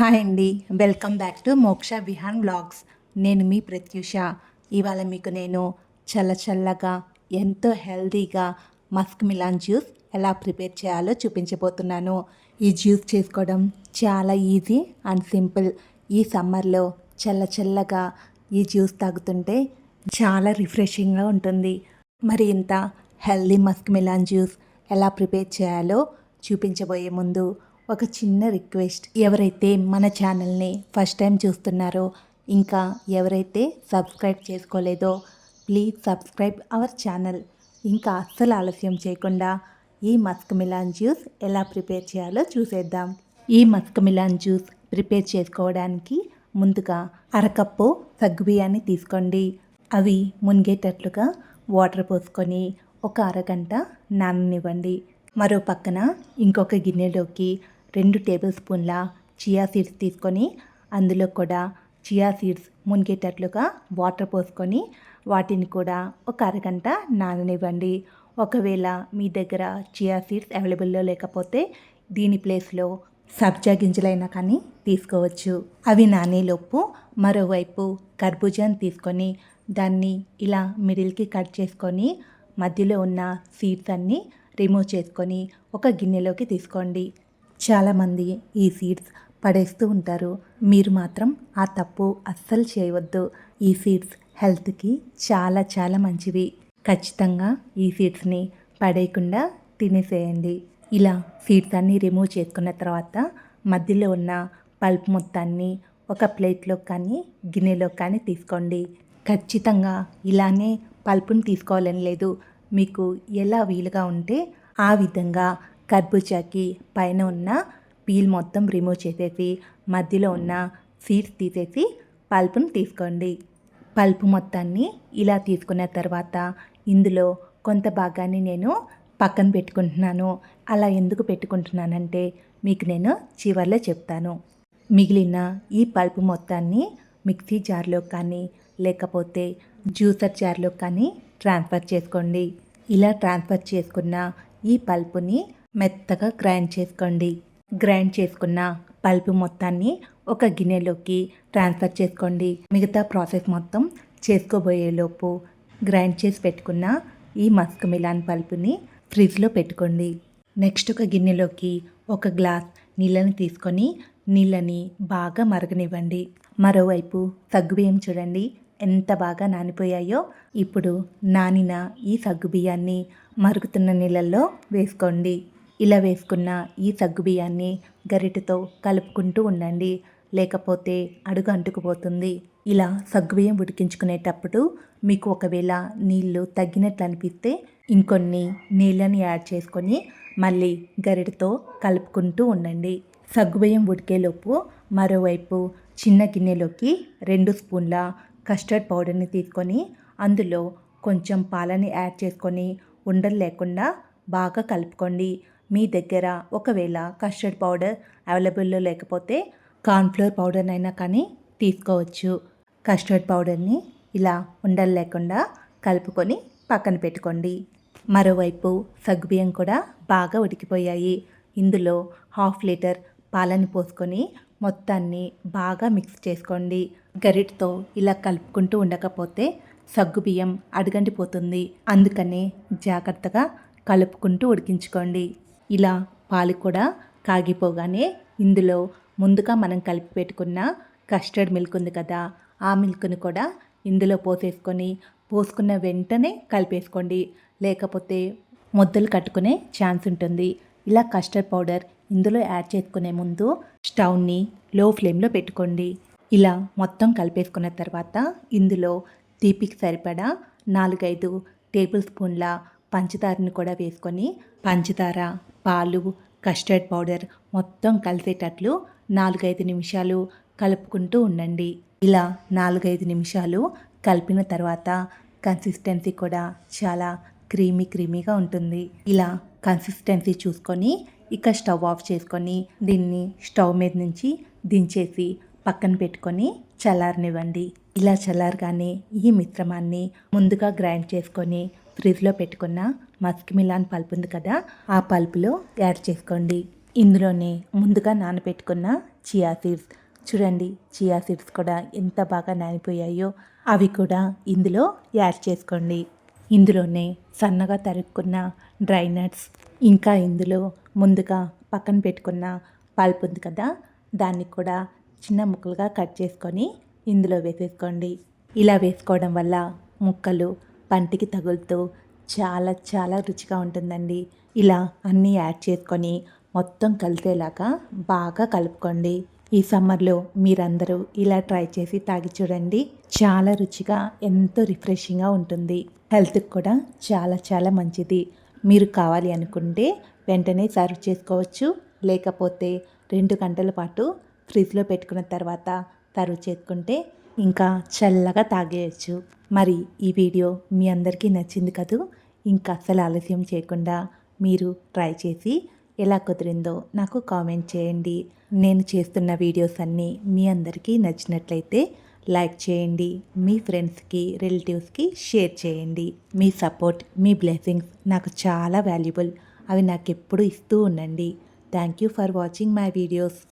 Hi అండి. Welcome back to మోక్ష Vihaan blogs నేను మీ ప్రత్యూష. ఇవాళ మీకు నేను చల్ల చల్లగా ఎంతో హెల్దీగా మస్క్ మిలాన్ జ్యూస్ ఎలా ప్రిపేర్ చేయాలో చూపించబోతున్నాను. ఈ జ్యూస్ చేసుకోవడం చాలా ఈజీ అండ్ సింపుల్. ఈ సమ్మర్లో చల్ల చల్లగా ఈ జ్యూస్ తాగుతుంటే చాలా రిఫ్రెషింగ్గా ఉంటుంది. మరి ఇంత హెల్దీ మస్క్ మిలాన్ జ్యూస్ ఎలా ప్రిపేర్ చేయాలో చూపించబోయే ముందు ఒక చిన్న రిక్వెస్ట్. ఎవరైతే మన ఛానల్ని ఫస్ట్ టైం చూస్తున్నారో ఇంకా ఎవరైతే సబ్స్క్రైబ్ చేసుకోలేదో ప్లీజ్ సబ్స్క్రైబ్ అవర్ ఛానల్. ఇంకా అస్సలు ఆలస్యం చేయకుండా ఈ మస్క్ మిలాన్ జ్యూస్ ఎలా ప్రిపేర్ చేయాలో చూసేద్దాం. ఈ మస్క్ మిలాన్ జ్యూస్ ప్రిపేర్ చేసుకోవడానికి ముందుగా అరకప్పు సగ్గుబియ్యాన్ని తీసుకోండి. అవి మునిగేటట్లుగా వాటర్ పోసుకొని ఒక అరగంట నాననివ్వండి. మరో పక్కన ఇంకొక గిన్నెలోకి రెండు టేబుల్ స్పూన్ల చియా సీడ్స్ తీసుకొని అందులో కూడా చియా సీడ్స్ మునిగేటట్లుగా వాటర్ పోసుకొని వాటిని కూడా ఒక అరగంట నాననివ్వండి. ఒకవేళ మీ దగ్గర చియా సీడ్స్ అవైలబుల్లో లేకపోతే దీని ప్లేస్లో సబ్జా గింజలైనా కానీ తీసుకోవచ్చు. అవి నానేలోపు మరోవైపు కర్బూజాని తీసుకొని దాన్ని ఇలా మిడిల్కి కట్ చేసుకొని మధ్యలో ఉన్న సీడ్స్ అన్నీ రిమూవ్ చేసుకొని ఒక గిన్నెలోకి తీసుకోండి. చాలామంది ఈ సీడ్స్ పడేస్తూ ఉంటారు. మీరు మాత్రం ఆ తప్పు అస్సలు చేయవద్దు. ఈ సీడ్స్ హెల్త్కి చాలా చాలా మంచివి. ఖచ్చితంగా ఈ సీడ్స్ని పడేయకుండా తినేసేయండి. ఇలా సీడ్స్ అన్నీ రిమూవ్ చేసుకున్న తర్వాత మధ్యలో ఉన్న పల్ప్ మొత్తాన్ని ఒక ప్లేట్లో కానీ గిన్నెలో కానీ తీసుకోండి. ఖచ్చితంగా ఇలానే పల్పుని తీసుకోవాలని లేదు. మీకు ఎలా వీలుగా ఉంటే ఆ విధంగా కర్బూజాకి పైన ఉన్న పీల్ మొత్తం రిమూవ్ చేసేసి మధ్యలో ఉన్న సీడ్స్ తీసేసి పల్పును తీసుకోండి. పల్పు మొత్తాన్ని ఇలా తీసుకున్న తర్వాత ఇందులో కొంత భాగాన్ని నేను పక్కన పెట్టుకుంటున్నాను. అలా ఎందుకు పెట్టుకుంటున్నానంటే మీకు నేను చివర్లో చెప్తాను. మిగిలిన ఈ పల్పు మొత్తాన్ని మిక్సీ జార్లో కానీ లేకపోతే జ్యూసర్ జార్లో కానీ ట్రాన్స్ఫర్ చేసుకోండి. ఇలా ట్రాన్స్ఫర్ చేసుకున్న ఈ పల్పుని మెత్తగా గ్రైండ్ చేసుకోండి. గ్రైండ్ చేసుకున్న పల్పు మొత్తాన్ని ఒక గిన్నెలోకి ట్రాన్స్ఫర్ చేసుకోండి. మిగతా ప్రాసెస్ మొత్తం చేసుకోబోయేలోపు గ్రైండ్ చేసి పెట్టుకున్న ఈ మస్క్ మిలాన్ పల్పుని ఫ్రిడ్జ్లో పెట్టుకోండి. నెక్స్ట్ ఒక గిన్నెలోకి ఒక గ్లాస్ నీళ్ళని తీసుకొని నీళ్ళని బాగా మరగనివ్వండి. మరోవైపు సగ్గుబియ్యం చూడండి ఎంత బాగా నానిపోయాయో. ఇప్పుడు నానిన ఈ సగ్గుబియ్యాన్ని మరుగుతున్న నీళ్ళల్లో వేసుకోండి. ఇలా వేసుకున్న ఈ సగ్గుబియ్యాన్ని గరిటెతో కలుపుకుంటూ ఉండండి. లేకపోతే అడుగు అంటుకుపోతుంది. ఇలా సగ్గుబియ్యం ఉడికించుకునేటప్పుడు మీకు ఒకవేళ నీళ్ళు తగ్గినట్లు అనిపిస్తే ఇంకొన్ని నీళ్ళని యాడ్ చేసుకొని మళ్ళీ గరిటెతో కలుపుకుంటూ ఉండండి. సగ్గుబియ్యం ఉడికేలోపు మరోవైపు చిన్న గిన్నెలోకి రెండు స్పూన్ల కస్టర్డ్ పౌడర్ని తీసుకొని అందులో కొంచెం పాలని యాడ్ చేసుకొని ఉండలు లేకుండా బాగా కలుపుకోండి. మీ దగ్గర ఒకవేళ కస్టర్డ్ పౌడర్ అవైలబుల్లో లేకపోతే కార్న్ఫ్లోర్ పౌడర్ అయినా కానీ తీసుకోవచ్చు. కస్టర్డ్ పౌడర్ని ఇలా ఉండలు లేకుండా కలుపుకొని పక్కన పెట్టుకోండి. మరోవైపు సగ్గుబియ్యం కూడా బాగా ఉడికిపోయాయి. ఇందులో హాఫ్ లీటర్ పాలని పోసుకొని మొత్తాన్ని బాగా మిక్స్ చేసుకోండి. గరిటతో ఇలా కలుపుకుంటూ ఉండకపోతే సగ్గుబియ్యం అడుగంటిపోతుంది. అందుకనే జాగ్రత్తగా కలుపుకుంటూ ఉడికించుకోండి. ఇలా పాలు కూడా కాగిపోగానే ఇందులో ముందుగా మనం కలిపి పెట్టుకున్న కస్టర్డ్ మిల్క్ ఉంది కదా ఆ మిల్క్ని కూడా ఇందులో పోసేసుకొని పోసుకున్న వెంటనే కలిపేసుకోండి. లేకపోతే ముద్దలు కట్టుకునే ఛాన్స్ ఉంటుంది. ఇలా కస్టర్డ్ పౌడర్ ఇందులో యాడ్ చేసుకునే ముందు స్టవ్ని లో ఫ్లేమ్లో పెట్టుకోండి. ఇలా మొత్తం కలిపేసుకున్న తర్వాత ఇందులో తీపికి సరిపడా నాలుగైదు టేబుల్ స్పూన్ల పంచదారని కూడా వేసుకొని పంచదార పాలు కస్టర్డ్ పౌడర్ మొత్తం కలిసేటట్లు నాలుగైదు నిమిషాలు కలుపుకుంటూ ఉండండి. ఇలా నాలుగైదు నిమిషాలు కలిపిన తర్వాత కన్సిస్టెన్సీ కూడా చాలా క్రీమీ క్రీమీగా ఉంటుంది. ఇలా కన్సిస్టెన్సీ చూసుకొని ఇక స్టవ్ ఆఫ్ చేసుకొని దీన్ని స్టవ్ మీద నుంచి దించేసి పక్కన పెట్టుకొని చల్లారనివ్వండి. ఇలా చల్లారగానే ఈ మిశ్రమాన్ని ముందుగా గ్రైండ్ చేసుకొని ఫ్రిడ్జ్లో పెట్టుకున్న మస్క్ మిలాన్ పల్పు ఉంది కదా ఆ పల్పులో యాడ్ చేసుకోండి. ఇందులోనే ముందుగా నానబెట్టుకున్న చియా సీడ్స్. చూడండి చియా సీడ్స్ కూడా ఎంత బాగా నానిపోయాయో. అవి కూడా ఇందులో యాడ్ చేసుకోండి. ఇందులోనే సన్నగా తరుక్కున్న డ్రై నట్స్. ఇంకా ఇందులో ముందుగా పక్కన పెట్టుకున్న పల్ప్ ఉంది కదా దాన్ని కూడా చిన్న ముక్కలుగా కట్ చేసుకొని ఇందులో వేసేసుకోండి. ఇలా వేసుకోవడం వల్ల ముక్కలు పంటికి తగులుతూ చాలా చాలా రుచిగా ఉంటుందండి. ఇలా అన్నీ యాడ్ చేసుకొని మొత్తం కలిసేలాగా బాగా కలుపుకోండి. ఈ సమ్మర్లో మీరందరూ ఇలా ట్రై చేసి తాగి చూడండి. చాలా రుచిగా ఎంతో రిఫ్రెషింగ్గా ఉంటుంది. హెల్త్కి కూడా చాలా చాలా మంచిది. మీరు కావాలి అనుకుంటే వెంటనే సర్వ్ చేసుకోవచ్చు. లేకపోతే రెండు గంటల పాటు ఫ్రిడ్జ్లో పెట్టుకున్న తర్వాత సర్వ్ చేసుకుంటే ఇంకా చల్లగా తాగేయచ్చు. మరి ఈ వీడియో మీ అందరికీ నచ్చింది కదూ? ఇంకా అస్సలు ఆలస్యం చేయకుండా మీరు ట్రై చేసి ఎలా కుదిరిందో నాకు కామెంట్ చేయండి. నేను చేస్తున్న వీడియోస్ అన్నీ మీ అందరికీ నచ్చినట్లయితే లైక్ చేయండి మీ ఫ్రెండ్స్కి రిలేటివ్స్కి షేర్ చేయండి. మీ సపోర్ట్ మీ బ్లెస్సింగ్స్ నాకు చాలా వాల్యుబుల్. అవి నాకు ఎప్పుడు ఇస్తూ ఉండండి. Thank you for watching my videos.